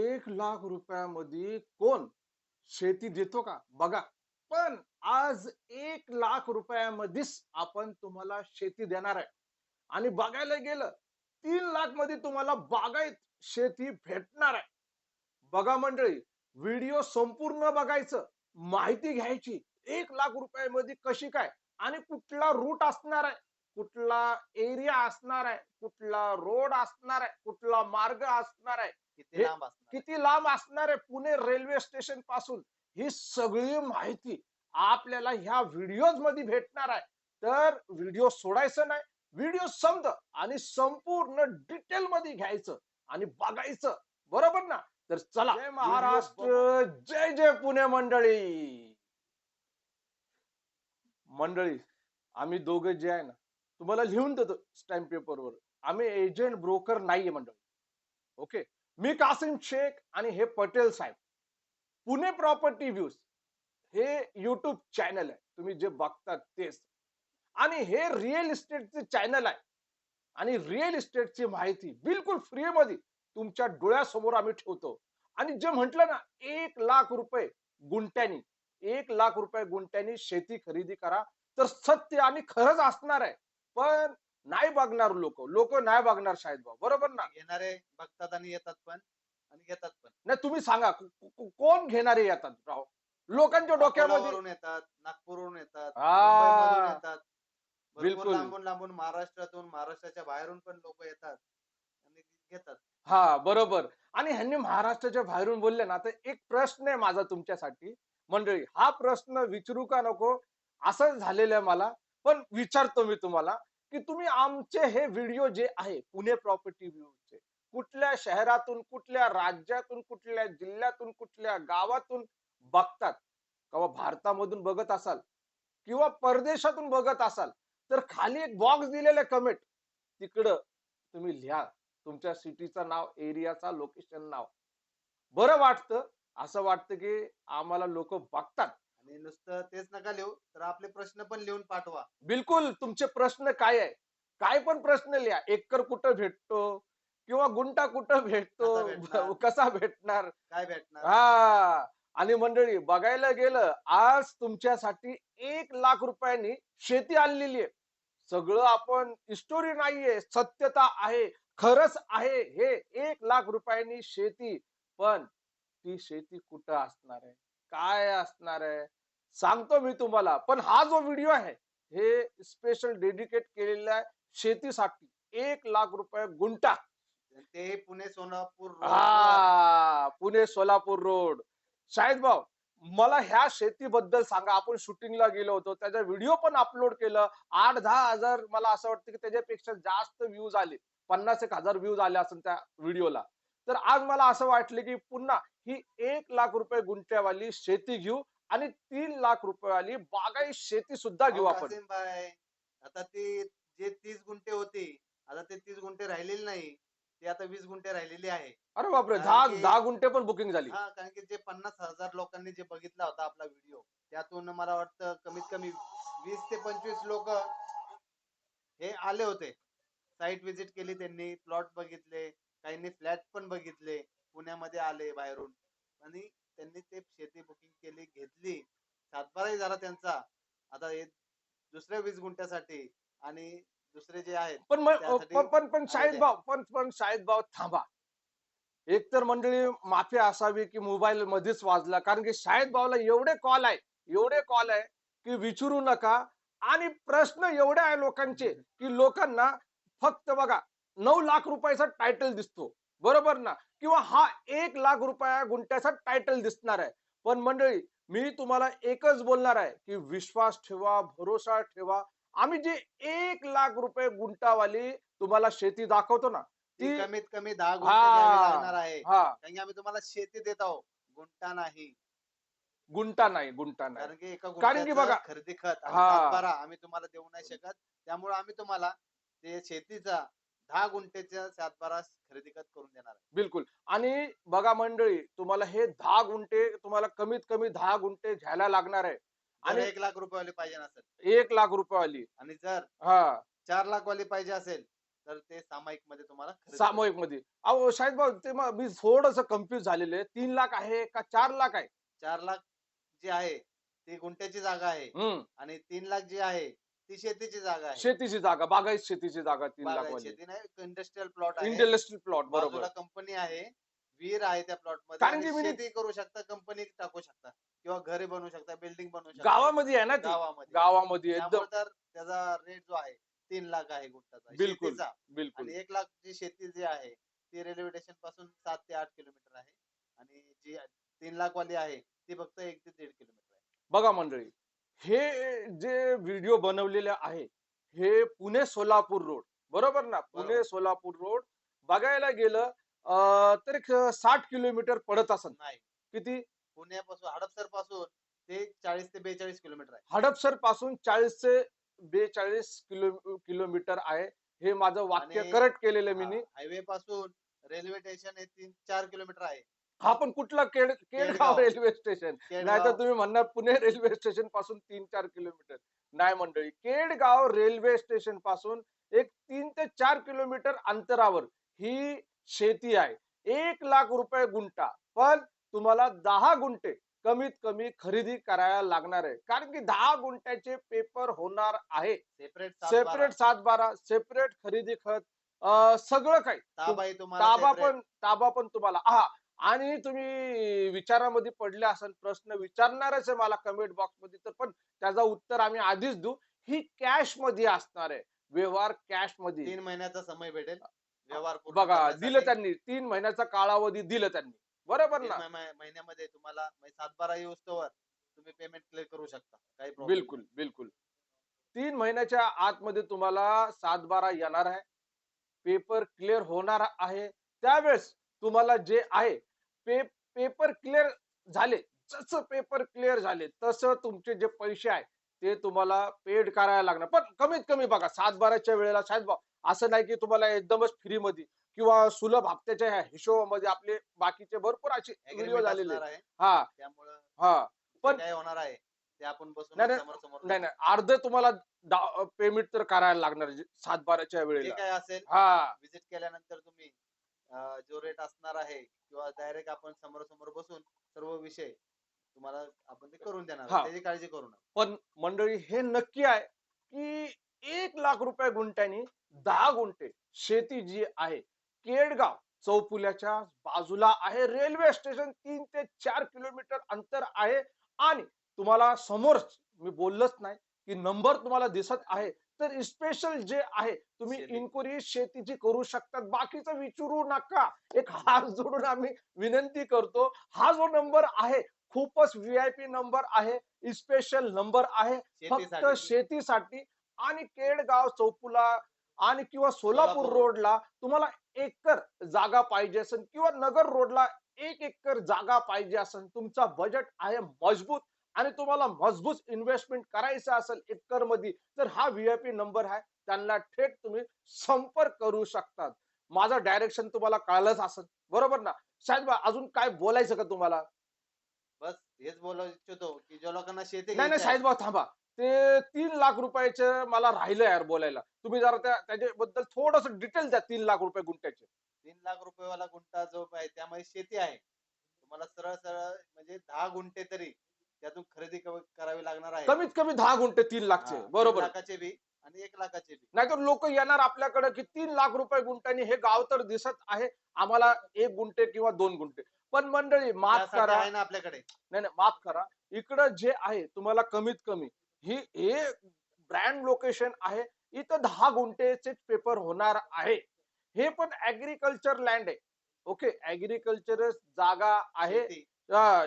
एक लाख रुपयामध्ये कोण शेती देतो का? बघा. पण आज एक लाख रुपयामध्येच आपण तुम्हाला शेती देणार आहे. आणि बघायला गेलं तीन लाखमध्ये तुम्हाला बागायत शेती भेटणार आहे. बघा मंडळी व्हिडिओ संपूर्ण बघायचं माहिती घ्यायची एक लाख रुपयामध्ये कशी काय? आणि कुठला रूट असणार आहे? कुठला एरिया असणार आहे? कुठला रोड असणार आहे? कुठला मार्ग असणार आहे? किती लांब असणार किती लांब असणार आहे पुणे रेल्वे स्टेशनपासून? ही सगळी माहिती आपल्याला ह्या व्हिडिओमध्ये भेटणार आहे. तर व्हिडिओ सोडायचं नाही व्हिडिओ समज आणि संपूर्ण डिटेल मध्ये घ्यायचं आणि बघायचं. बरोबर ना? तर चला. जय महाराष्ट्र जय जय पुणे मंडळी. मंडळी आम्ही दोघे जे आहे ना तुम्हाला लिहून देतो स्टॅम्प पेपरवर. आम्ही एजंट ब्रोकर नाहीये मंडळी. ओके? मी कासिम शेख आणि हे पटेल साहेब पुणे प्रॉपर्टी व्ह्यूज हे युट्यूब चॅनल आहे. तुम्ही जे बघतात तेच. आणि हे रिअल इस्टेटचे चॅनल आहे. आणि रिअल इस्टेटची माहिती बिलकुल फ्री मध्ये तुमच्या डोळ्यासमोर आम्ही ठेवतो. आणि जे म्हटलं ना एक लाख रुपये गुंट्यानी एक लाख रुपये गुंट्यानी शेती खरेदी करा तर सत्य आणि खरंच असणार आहे. पण नाही बघणार लोक लोक नाही बघणार शाळेत भाऊ. बरोबर ना? घेणारे बघतात आणि येतात पण आणि घेतात पण. नाही तुम्ही सांगा को- को- कोण घेणारे येतात राव? लोकांच्या डोक्यामध्ये येतात नागपूरवरून येतात हा. मुंबईमधून येतात. भरपूर बिलकुल. लांबून लांबून महाराष्ट्रातून महाराष्ट्राच्या बाहेरून पण लोक येतात आणि घेतात. हा बरोबर. आणि ह्यांनी महाराष्ट्राच्या बाहेरून बोलले ना तर एक प्रश्न आहे माझा तुमच्यासाठी. मंडळी हा प्रश्न विचारू का नको? असं झालेलं आहे मला पण विचारतो मी तुम्हाला. की तुम्ही आमचे हे व्हिडिओ जे आहे पुणे प्रॉपर्टी व्ह्यूचे कुठल्या शहरातून कुठल्या राज्यातून कुठल्या जिल्ह्यातून कुठल्या गावातून बघतात किंवा भारतामधून बघत असाल किंवा परदेशातून बघत असाल तर खाली एक बॉक्स दिलेला कमेंट तिकडं तुम्ही लिहा. तुमच्या सिटीचं नाव एरियाचा लोकेशन नाव. बरं वाटतं असं वाटतं की आम्हाला लोक बघतात. आणि नुसतं तेच नका लिहू तर आपले प्रश्न पण लिहून पाठवा. बिलकुल तुमचे प्रश्न काय आहे? काय पण प्रश्न लिहा. एकर कुठं भेटतो? किंवा गुंटा कुठं भेटतो? कसा भेटणार? कसा भेटणार? काय भेटणार? हा. आणि मंडळी बघायला गेलं आज तुमच्यासाठी एक लाख रुपयांनी शेती आणलेली आहे. सगळं आपण स्टोरी नाहीये सत्यता आहे खरंच आहे हे एक लाख रुपयांनी शेती. पण ती शेती कुठं असणार आहे? काय असणार आहे? सांगतो मी तुम्हाला पण हा जो व्हिडिओ आहे हे स्पेशल डेडिकेट केलेला आहे शेतीसाठी एक लाख रुपये गुंटा ते पुणे सोलापूर हा पुणे सोलापूर रोड. शाहिद भाऊ मला ह्या शेतीबद्दल सांगा. आपण शूटिंगला गेलो होतो त्याचा व्हिडिओ पण अपलोड केलं. आठ दहा हजार मला असं वाटतं की त्याच्यापेक्षा जास्त व्ह्यूज आले. पन्नास एक हजार व्ह्यूज आले असेल त्या व्हिडिओला. तर आज मला असं वाटलं की पुन्हा ही एक लाख रुपये गुंठ्यावाली शेती घेऊ आणि तीन लाख रुपयावाली बागाई शेती सुद्धा घेऊ आपण. आता ती जे तीस गुंठे होती आता ते तीस गुंठे राहिलेली नाही. ते आता वीस गुंठे राहिलेली आहे. अरे बापरे दहा दहा गुंठे पण बुकिंग झाली. हा कारण की जे पन्नास हजार लोकांनी जे बघितला होता आपला व्हिडिओ त्यातून मला वाटतं कमीत कमी वीस ते पंचवीस लोक हे आले होते. साईट व्हिजिट केली त्यांनी प्लॉट बघितले काहींनी फ्लॅट पण बघितले पुण्यामध्ये आले बाहेरून. आणि त्यांनी ते शेती बुकिंग केली घेतली. सातबाराही झाला त्यांचा. आता हे दुसऱ्या वीस गुंठ्यासाठी आणि दुसरे जे आहेत पण मग- त्यासाठी पण पण आलेले. भाऊ पण पण शाहिद भाऊ थांबा. एक तर मंडळी माफी असावी की मोबाईल मध्येच वाजला. कारण की शाहिद भाऊला एवढे कॉल आहे एवढे कॉल आहे की विचारू नका. आणि प्रश्न एवढे आहे लोकांचे की लोकांना फक्त बघा नऊ लाख रुपयाचा टायटल दिसतो. बरोबर ना? किंवा हा एक लाख रुपया गुंठ्याचा टायटल दिसणार आहे. पण मंडळी मी तुम्हाला एकच बोलणार आहे की विश्वास ठेवा भरोसा ठेवा. आम्ही जे एक लाख रुपये गुंटावाली तुम्हाला शेती दाखवतो ना ती कमीत कमी दहा गुंठे आहे. कारण आम्ही तुम्हाला शेती देत आहोत. गुंठा नाही. गुंटा नाही गुंटा नाही. कारण की बघा, खरेदी खत हा. आम्ही तुम्हाला देऊ नाही शकत. त्यामुळे आम्ही तुम्हाला ते शेतीचा दहा गुंठेचा सातबारा खरेदी खत करून देणार आहे. बिलकुल. आणि बघा मंडळी तुम्हाला हे दहा गुंठे तुम्हाला कमीत कमी दहा गुंठे घ्यायला लागणार आहे. आणि एक लाख रुपये वाली पाहिजे नसेल. एक लाख रुपयावाली. आणि जर हा. चार लाख वाली पाहिजे असेल तर ते सामायिकमध्ये तुम्हाला खरेदी सामूहिकमध्ये अहो शाहिद भाऊ ते मग मी थोडस कन्फ्युज झालेले आहे. तीन लाख आहे का चार लाख आहे? चार लाख जी आहे ती गुंठ्याची जागा आहे. हम्म. आणि तीन लाख जी आहे ती शेतीची जागा आहे. शेतीची जागा बागायत शेतीची जागा तीन लाख बागायत शेती नाही इंडस्ट्रियल प्लॉट आहे. इंडस्ट्रियल प्लॉट बरोबर. बाजूला कंपनी आहे विहीर आहे त्या प्लॉटमध्ये कारण आणि की मी- शेती करू शकता कंपनी टाकू शकता किंवा घरे बनवू शकता बिल्डिंग बनवू शकता. गावामध्ये आहे ना ती? गावामध्ये. गावामध्ये एकदम त्यामुळे तर त्याचा रेट जो आहे तीन लाख आहे गुंठाचा बिलकुल. शेतीचा. बिलकुल आणि एक लाख जी शेती जी आहे ती रेल्वे स्टेशनपासून सात ते आठ किलोमीटर आहे. आणि जी तीन लाख वाली आहे ती फक्त एक ते दीड किलोमीटर आहे. बघा मंडळी हे जे व्हिडिओ बनवलेले आहे हे पुणे सोलापूर रोड बरोबर ना? पुणे. सोलापूर रोड बघायला गेलं तर साठ किलोमीटर पडत असेल नाही. किती? पुण्यापासून हडपसरपासून ते चाळीस ते बेचाळीस किलोमीटर आहे. हडपसरपासून चाळीस ते बेचाळीस किलो किलोमीटर आहे. हे माझं वाक्य करेक्ट केलेलं मी हायवे पासून रेल्वे स्टेशन हे तीन चार किलोमीटर आहे. हा पण कुठला केड केडगाव. Railway station? नाही तर केडगाव, तुम्ही म्हणणार पुणे रेल्वे स्टेशनपासून तीन चार किलोमीटर. नाही मंडळी केडगाव रेल्वे स्टेशनपासून एक तीन ते चार किलोमीटर अंतरावर ही शेती आहे. एक लाख रुपये गुंठा पण तुम्हाला दहा गुंठे कमीत कमी खरेदी करायला लागणार आहे. कारण की दहा गुंठ्याचे पेपर होणार आहे. सेपरेट सेपरेट सात बारा सेपरेट खरेदी खत सगळं काही. ताबा. पण ताबा पण तुम्हाला. हा आणि तुम्ही विचारामध्ये पडले असेल प्रश्न विचारणारच आहे मला कमेंट बॉक्समध्ये. तर पण त्याचा उत्तर आम्ही आधीच देऊ. ही कॅशमध्ये असणार आहे. व्यवहार कॅशमध्ये. तीन महिन्याचा समय भेटेल. व्यवहार बघा. दिलं त्यांनी. तीन महिन्याचा कालावधी दिलं त्यांनी. बरोबर ना? महि- महि- महिन्यामध्ये तुम्हाला म्हणजे सातबारा येऊस्तोवर तुम्ही पेमेंट क्लिअर करू शकता. काही बिलकुल बिलकुल. तीन महिन्याच्या आतमध्ये तुम्हाला सात बारा येणार आहे. पेपर क्लिअर होणार आहे. त्यावेळेस तुम्हाला जे आहे पे पेपर क्लिअर झाले. जसं पेपर क्लिअर झाले तसं तुमचे जे पैसे आहे ते तुम्हाला पेड करायला लागणार. पण कमीत कमी बघा सात बाराच्या वेळेला शायद बा- असं नाही की तुम्हाला एकदमच फ्री मध्ये किंवा सुलभ हप्त्याच्या ह्या हिशोबामध्ये आपले बाकीचे भरपूर असे व्हिडिओ झालेले आहेत. हा. त्यामुळं हा. पण- काय होणार आहे ते आपण बसून नाही, नाही, अर्ध तुम्हाला पेमेंट तर करायला लागणार सात बाराच्या वेळेला. काय असेल हा. विजिट केल्यानंतर तुम्ही जो रेट असणार आहे किंवा डायरेक्ट आपण समोर समोर बसून सर्व विषय तुम्हाला आपण ते करून देणार हा. त्याची काळजी करू नका. पण मंडळी हे नक्की आहे की एक लाख रुपये गुंठ्यानी दहा गुंठे शेती जी आहे केडगाव चौपुल्याच्या बाजूला आहे. रेल्वे स्टेशन तीन ते चार किलोमीटर अंतर आहे. आणि तुम्हाला समोरच मी बोललोच नाही की नंबर तुम्हाला दिसत आहे. तर स्पेशल जे आहे तुम्ही शेती. इन्क्वायरी शेतीची करू शकतात. बाकीचं विचारू नका. एक हात जोडून आम्ही विनंती करतो. हा जो नंबर आहे खूपच व्हीआयपी नंबर आहे स्पेशल नंबर आहे. फक्त शेतीसाठी आणि केडगाव चौपुला आणि किंवा सोलापूर सोलापूर. रोडला तुम्हाला एकर जागा पाहिजे असेल किंवा नगर रोडला एक एकर जागा पाहिजे असेल तुमचा बजेट आहे मजबूत. आणि तुम्हाला मजबूत इन्व्हेस्टमेंट करायचं असेल एकरमध्ये तर हा व्हीआयपी नंबर आहे. त्यांना थेट तुम्ही संपर्क करू शकतात. माझं डायरेक्शन तुम्हाला कळलंच असेल. बरोबर ना? साहेब अजून काय बोलायचं का तुम्हाला? बस हेच बोलू इच्छितो की ज्या लोकांना शेती नाही नाही साहेब थांबा. ते तीन लाख रुपयाचं मला राहिलं यार बोलायला. तुम्ही जरा त्या त्याच्याबद्दल थोडस डिटेल द्या तीन लाख रुपये गुंठ्याचे. तीन लाख रुपयेवाला गुंठा जो आहे त्यामध्ये शेती आहे. तुम्हाला सरळ सरळ म्हणजे दहा गुंठे तरी त्यातून खरेदी क- करावी लागणार आहे. कमीत कमी दहा गुंठे तीन लाखचे. हा, तीन बरोबर लाखाचे बी आणि एक लाखाचे बी. नाहीतर लोक येणार आपल्याकडे की तीन लाख रुपये गुंठ्यानी हे गाव तर दिसत आहे. आम्हाला एक गुंठे किंवा दोन गुंठे. पण मंडळी माफ त्यासाठी करा. आहे ना आपल्याकडे. नाही नाही माफ करा. इकडं जे आहे तुम्हाला कमीत कमी ही हे ब्रँड लोकेशन आहे. इथं दहा गुंठेचे पेपर होणार आहे. हे पण ऍग्रिकल्चर लँड आहे. ओके? ऍग्रिकल्चर जागा आहे. शेती.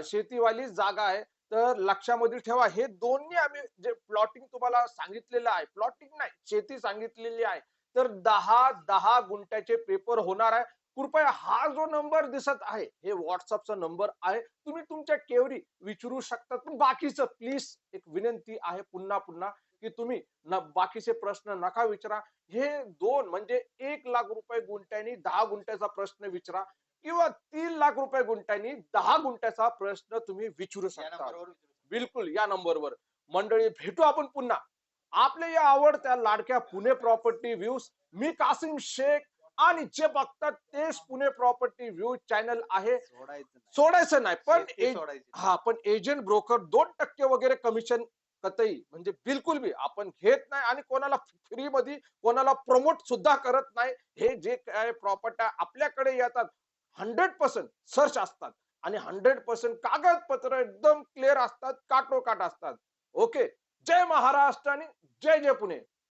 शेतीवाली जागा आहे. तर लक्षामध्ये ठेवा हे दोन्ही आम्ही जे प्लॉटिंग तुम्हाला सांगितलेलं आहे प्लॉटिंग नाही शेती सांगितलेली आहे तर दहा दहा गुंठ्याचे पेपर होणार आहे. कृपया हा जो नंबर दिसत आहे हे व्हॉट्सअपचा नंबर आहे. तुम्ही तुमच्या केवरी विचारू शकता. पण बाकीचं प्लीज एक विनंती आहे पुन्हा पुन्हा की तुम्ही न बाकीचे प्रश्न नका विचारा. हे दोन म्हणजे एक लाख रुपये गुंठ्यानी दहा गुंठ्याचा प्रश्न विचारा. किंवा तीन लाख रुपये गुंठ्यानी दहा गुंठ्याचा प्रश्न तुम्ही विचारू शकता. बिलकुल या नंबरवर. मंडळी भेटू आपण पुन्हा. आपल्या या आवडत्या लाडक्या पुणे प्रॉपर्टी व्ह्यूज मी कासिम शेख आणि जे बघतात तेच पुणे प्रॉपर्टी व्ह्यू चॅनल आहे. सोडायचं नाही. सोडायचं नाही पण हा पण एजंट ब्रोकर दोन टक्के वगैरे कमिशन कतई म्हणजे बिलकुल बी आपण घेत नाही आणि कोणाला फ्री मध्ये कोणाला प्रमोट सुद्धा करत नाही. हे जे काय प्रॉपर्टी आपल्याकडे येतात हंड्रेड पर्सेंट सर्च असतात. आणि हंड्रेड पर्सेंट कागदपत्र एकदम क्लिअर असतात काटोकाट असतात. ओके? जय महाराष्ट्र आणि जय जय पुणे.